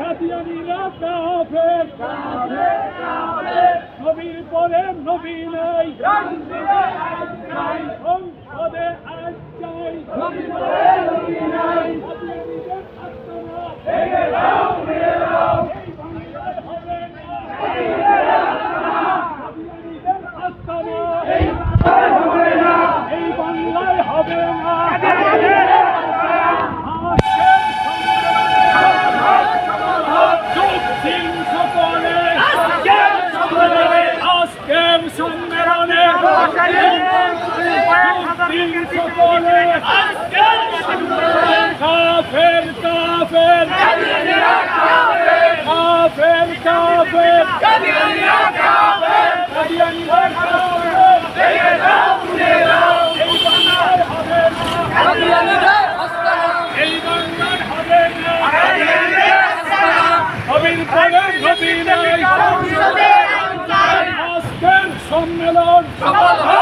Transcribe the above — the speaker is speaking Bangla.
কাদিয়ানি পরে নবী নাই সংসদে আজ চাই কাদিয়ানিদের সম্মেলন সফল